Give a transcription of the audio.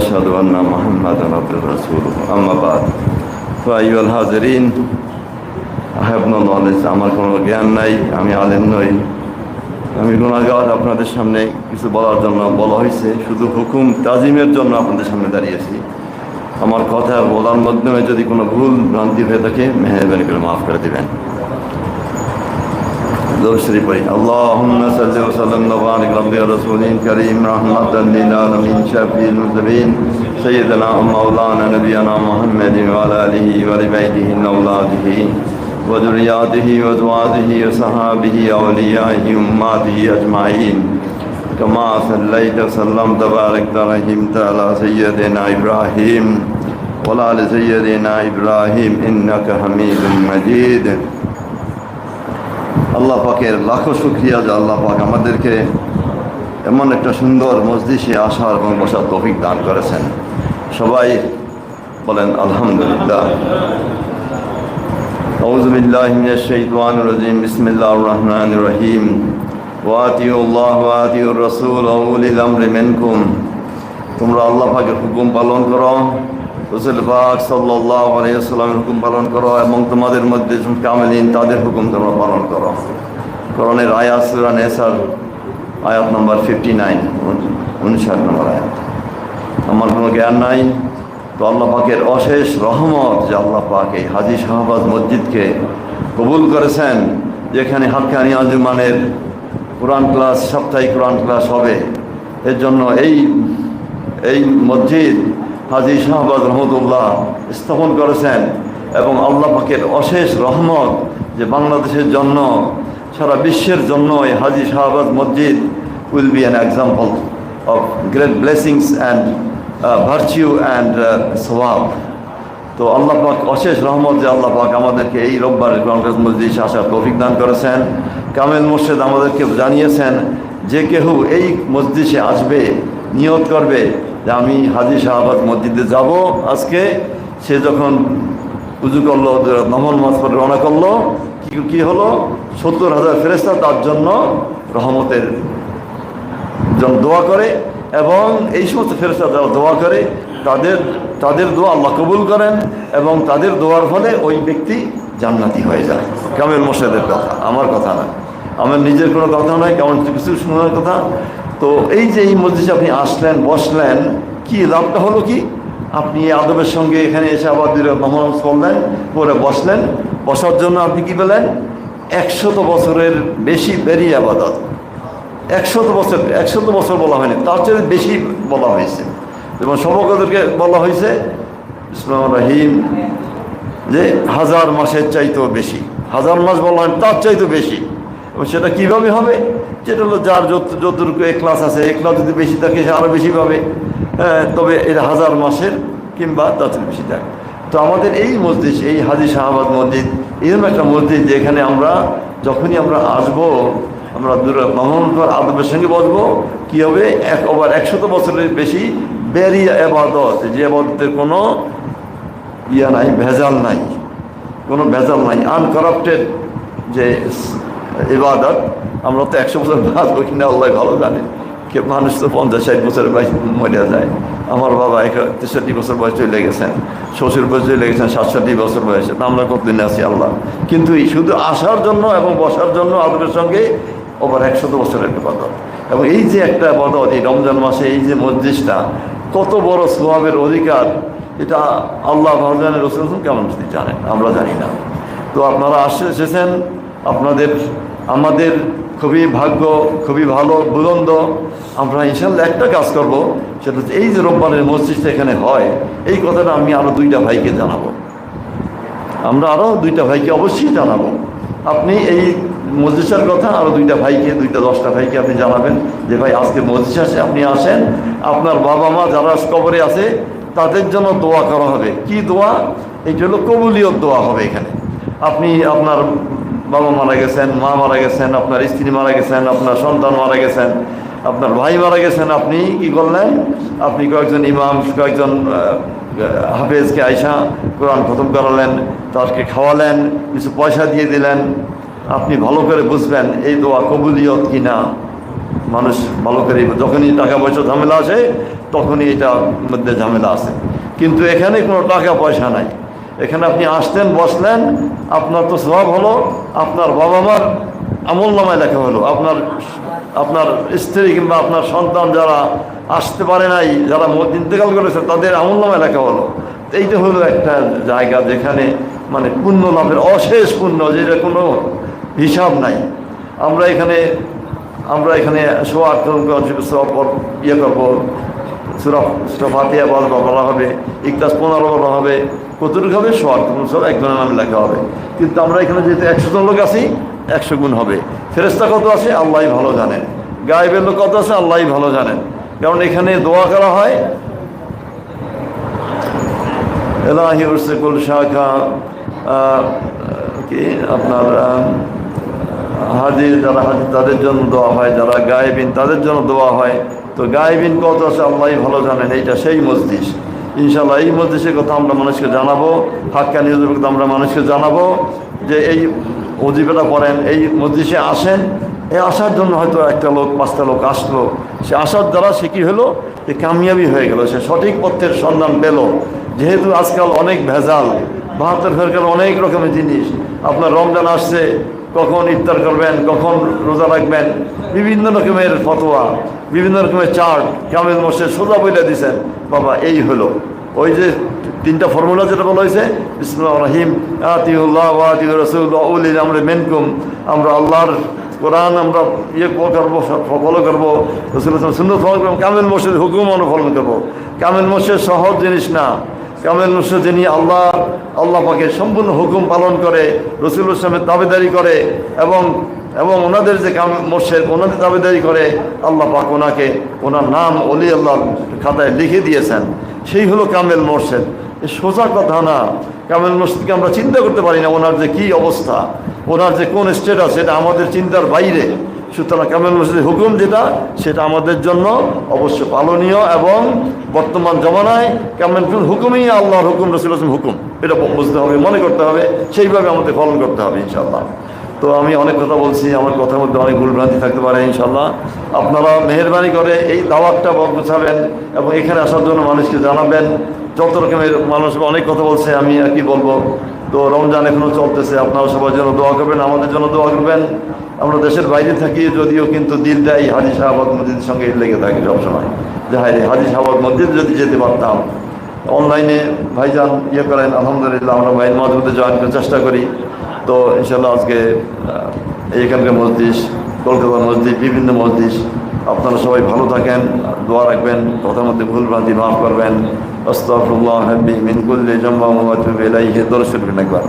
وأشهد أن محمدا عبده ورسوله أما بعد فأيها الحاضرين I have no knowledge আমার কোনো জ্ঞান নাই আমি আলেম নই আমি গুণাগার আপনাদের সামনে কিছু বলার জন্য বলা হয়েছে শুধু হুকুম তাজিমের জন্য আপনাদের সামনে দাঁড়িয়েছি আমার কথা বলার মাধ্যমে যদি কোনো ভুল ভ্রান্তি হয়ে থাকে মেহরবানি করে মাফ করে দিবেন شريف پڑھی اللهم صل وسلم وبارك على رسول كريم رحمة للعالمين. شفيع المذنبين سيدنا مولانا نبينا محمد وعلى آله ولبيته أولاده وذرياته وأزواجه وصحابه وأوليائه أماته أجمعين. كما صليت وسلمت وباركت ورحمت على سيدنا إبراهيم وعلى آل سيدنا إبراهيم إنك حميد مجيد. আল্লাহ পাকের লাখো শুক্রিয়া যে আল্লাহ পাক আমাদেরকে এমন একটা সুন্দর মসজিষে আসার এবং বসার তৌফিক দান করেছেন। সবাই বলেন, আলহামদুলিল্লাহ। আউজবিল্লাহিম বিসমিল্লাহ রহমান রহিম। ওয়াতিউল্লাহ ওয়াতিউর রসুল। আউল ইলাম রেমেনকুম তোমরা আল্লাহ পাকের হুকুম পালন করো। রসুল পাক সাল্লাহ আলাইসাল্লামের হুকুম পালন করো এবং তোমাদের মধ্যে কামেলিন তাদের হুকুম তোমরা পালন করো। করণের আয়াত সুরা নেসার আয়াত নম্বর ফিফটি নাইন উনষাট নম্বর আয়াত। আমার কোনো জ্ঞান নাই, তো আল্লাহ পাকের অশেষ রহমত যে আল্লাহ পাক এই হাজি শাহবাজ মসজিদকে কবুল করেছেন, যেখানে হাক্কানি আঞ্জুমানের কোরআন ক্লাস, সাপ্তাহিক কোরআন ক্লাস হবে। এর জন্য এই এই মসজিদ হাজি শাহবাজ রহমতুল্লাহ স্থাপন করেছেন এবং আল্লাহ পাকের অশেষ রহমত যে বাংলাদেশের জন্য, সারা বিশ্বের জন্য এই Haji Shahbaz Masjid will be an example of great blessings and virtue and সোয়াব তো আল্লাহ পাক অশেষ রহমত যে আল্লাহ পাক আমাদেরকে এই রোববার কংগ্রেস মসজিদ আসার তৌফিক দান করেছেন। কামেল মোর্শেদ আমাদেরকে জানিয়েছেন, যে কেহ এই মসজিদে আসবে, নিয়ত করবে যে আমি হাজি শাহবাদ মসজিদে যাব আজকে। সে যখন উজু করল নমল মাস করে রওনা করল, কি কি হলো? সত্তর হাজার ফেরেস্তা তার জন্য রহমতের জন্য দোয়া করে এবং এই সমস্ত ফেরেস্তা যারা দোয়া করে, তাদের তাদের দোয়া আল্লাহ কবুল করেন এবং তাদের দোয়ার ফলে ওই ব্যক্তি জান্নাতি হয়ে যায়। কামেল মোর্শেদের কথা, আমার কথা না। আমার নিজের কোনো কথা নয় কেমন কিছু শোনার কথা। তো এই যে এই মসজিদে আপনি আসলেন, বসলেন, কি লাভটা হলো কি? আপনি আদবের সঙ্গে এখানে এসে আবার নমস করলেন পরে বসলেন। বসার জন্য আপনি কি পেলেন? একশত বছরের বেশি বেরিয়ে আবাদত। একশত বছর একশত বছর বলা হয়নি, তার চেয়ে বেশি বলা হয়েছে। এবং সবকদেরকে বলা হয়েছে, ইসলাম রাহিম, যে হাজার মাসের চাইতেও বেশি, হাজার মাস বলা হয় তার চাইতেও বেশি। এবং সেটা কীভাবে হবে? যেটা হলো যার যত, যতটুকু ক্লাস আছে এক ক্লাস যদি বেশি থাকে, সে আরও বেশি পাবে। তবে এটা হাজার মাসের কিংবা চেয়ে বেশি থাকে তো আমাদের এই মসজিদ, এই হাজি শাহাবাদ মসজিদ এরকম একটা মসজিদ যেখানে আমরা যখনই আমরা আসব, আমরা মোহাম্মদ আদবের সঙ্গে বসবো, কী হবে? এক, ওভার একশত বছরের বেশি বেরি আবাদত, যে আবাদতের কোনো ইয়া নাই, ভেজাল নাই, কোনো ভেজাল নাই আনকারাপ্টেড যে ইবাদত। আমরা তো একশো বছর বাঁচবো কিনা, আল্লাহ ভালো জানে। কে মানুষ তো পঞ্চাশ ষাট বছর বয়স মরিয়া যায়। আমার বাবা তেষট্টি বছর বয়স চলে গেছেন, শ্বশুর বয়স চলে গেছেন সাতষট্টি বছর বয়সে। আমরা কতদিন আছি, আল্লাহ? কিন্তু এই শুধু আসার জন্য এবং বসার জন্য আদরের সঙ্গে ওভার একশত বছরের একটা পদত এবং এই যে একটা পদত এই রমজান মাসে এই যে মসজিদটা, কত বড় সোহাবের অধিকার, এটা আল্লাহ ভগবানের রসুল কেমন জানেন আমরা জানি না। তো আপনারা আসে এসেছেন, আপনাদের আমাদের খুবই ভাগ্য, খুবই ভালো বুলন্দ। আমরা ইনশাল্লাহ একটা কাজ করব, সেটা এই যে রোববারের মসজিদটা এখানে হয়, এই কথাটা আমি আরও দুইটা ভাইকে জানাব। আমরা আরও দুইটা ভাইকে অবশ্যই জানাব। আপনি এই মসজিদের কথা আরও দুইটা ভাইকে, দুইটা দশটা ভাইকে আপনি জানাবেন যে, ভাই, আজকে মসজিদ আসে, আপনি আসেন। আপনার বাবা মা যারা কবরে আছে, তাদের জন্য দোয়া করা হবে। কি দোয়া? এই জন্য কবুলিয়ত দোয়া হবে এখানে। আপনি আপনার বাবা মারা গেছেন, মা মারা গেছেন, আপনার স্ত্রী মারা গেছেন, আপনার সন্তান মারা গেছেন, আপনার ভাই মারা গেছেন, আপনি কি করলেন? আপনি কয়েকজন ইমাম, কয়েকজন হাফেজকে আইসা কোরআন খতম করালেন তাকে খাওয়ালেন, কিছু পয়সা দিয়ে দিলেন। আপনি ভালো করে বুঝবেন, এই দোয়া কবুলিয়ত কি না? মানুষ ভালো করে, যখনই টাকা পয়সা ঝামেলা আসে, তখনই এটা মধ্যে ঝামেলা আছে কিন্তু এখানে কোনো টাকা পয়সা নাই। এখানে আপনি আসতেন বসলেন, আপনার তো স্বভাব হলো, আপনার বাবা মার আমল নামায় লেখা হলো। আপনার আপনার স্ত্রী কিংবা আপনার সন্তান যারা আসতে পারে নাই, যারা ইন্তেকাল করেছে, তাদের আমল নামায় লেখা হলো। এইটা হলো একটা জায়গা যেখানে মানে পুণ্য লাভের, অশেষ পুণ্য, যেটা কোনো হিসাব নাই। আমরা এখানে আমরা এখানে সোয়ার ইয়ে করব। সুরা সুরা ফাতিয়া বলা হবে, ইকতাস পনেরো বলা হবে। কতটুকু হবে? সোয়ার সব একজনের নামে লেখা হবে। কিন্তু আমরা এখানে যেহেতু একশো জন লোক আছি, একশো গুণ হবে। ফেরেস্তা কত আছে? আল্লাহ ভালো জানেন। গায়েবের লোক কত আছে? আল্লাহ ভালো জানেন। কারণ এখানে দোয়া করা হয়, এলাহি উর্সেকুল শাখা কি? আপনার হাজির যারা হাজির তাদের জন্য দোয়া হয়। যারা গায়েবিন, তাদের জন্য দোয়া হয়। তো গায়েবিন কত আছে? আল্লাহ ভালো জানেন। এইটা সেই মসজিদ ইনশাল্লাহ এই মসজিদের কথা আমরা মানুষকে জানাব, হাক্কা নিউজের কথা আমরা মানুষকে জানাব যে এই অজিবেটা করেন এই মসজিদে আসেন। এই আসার জন্য হয়তো একটা লোক, পাঁচটা লোক আসলো। সে আসার দ্বারা সে কী হলো? যে কামিয়াবি হয়ে গেল, সে সঠিক পথের সন্ধান পেল। যেহেতু আজকাল অনেক ভেজাল, বাহাত্তর ফেরকার অনেক রকমের জিনিস, আপনার রমজান আসছে কখন ইফতার করবেন, কখন রোজা রাখবেন, বিভিন্ন রকমের ফতোয়া, বিভিন্ন রকমের চার্ট, কামেল মসে সোজা বইলে দিছেন, বাবা, এই হলো। ওই যে তিনটা ফর্মুলা যেটা বলা হয়েছে ইসলাম রহিম, আতিউল্লাহ আতি রসুল্লাহ উলিল আমরা মেনকুম, আমরা আল্লাহর কোরআন আমরা ইয়ে করব, ফলো করব রসুল সুন্দর ফলো করব, কামেল মসজিদ হুকুম অনুফলন করব। কামেল মসজিদ সহজ জিনিস না। কামেল মুর্শিদ যিনি আল্লাহ আল্লাহ পাকে সম্পূর্ণ হুকুম পালন করে, রসুল ইসলামের দাবেদারি করে এবং এবং ওনাদের যে কাম, মোর্শেদ, ওনাদের দাবেদারি করে, আল্লাহ পাক ওনাকে ওনার নাম অলি আল্লাহ খাতায় লিখে দিয়েছেন। সেই হলো কামেল মোর্শেদ। সোজা কথা না। কামেল মসজিদকে আমরা চিন্তা করতে পারি না ওনার যে কী অবস্থা, ওনার যে কোন স্টেটাস সেটা আমাদের চিন্তার বাইরে। সুতরাং কামেল মসজিদের হুকুম যেটা, সেটা আমাদের জন্য অবশ্য পালনীয় এবং বর্তমান জমানায় কামেল হুকুমই আল্লাহর হুকুম রসুল আসলাম হুকুম। এটা বুঝতে হবে, মনে করতে হবে, সেইভাবে আমাদের পালন করতে হবে ইনশাল্লাহ তো আমি অনেক কথা বলছি, আমার কথার মধ্যে অনেক ভুলভ্রান্তি থাকতে পারে ইনশাল্লাহ আপনারা মেহরবানি করে এই দাওয়াতটা গোছাবেন এবং এখানে আসার জন্য মানুষকে জানাবেন। যত রকমের মানুষ অনেক কথা বলছে, আমি আর কি বলব। তো রমজান এখনও চলতেছে, আপনারা সবার জন্য দোয়া করবেন, আমাদের জন্য দোয়া করবেন। আমরা দেশের বাইরে থাকি, যদিও কিন্তু দিলটা দেয় হাজি শাহবাদ মসজিদের সঙ্গে লেগে থাকে সবসময়। যে হাই হাজি শাহবাদ মসজিদ যদি যেতে পারতাম, অনলাইনে ভাইজান ইয়ে করেন, আলহামদুলিল্লাহ আমরা ভাইয়ের মজবুতে জয়েন করার চেষ্টা করি। তো ইনশাল্লাহ আজকে এখানকার মসজিদ, কলকাতার মসজিদ, বিভিন্ন মসজিদ আপনারা সবাই ভালো থাকেন দোয়া রাখবেন কথার মধ্যে ভুল ভ্রান্তি মাফ করবেন। একবার।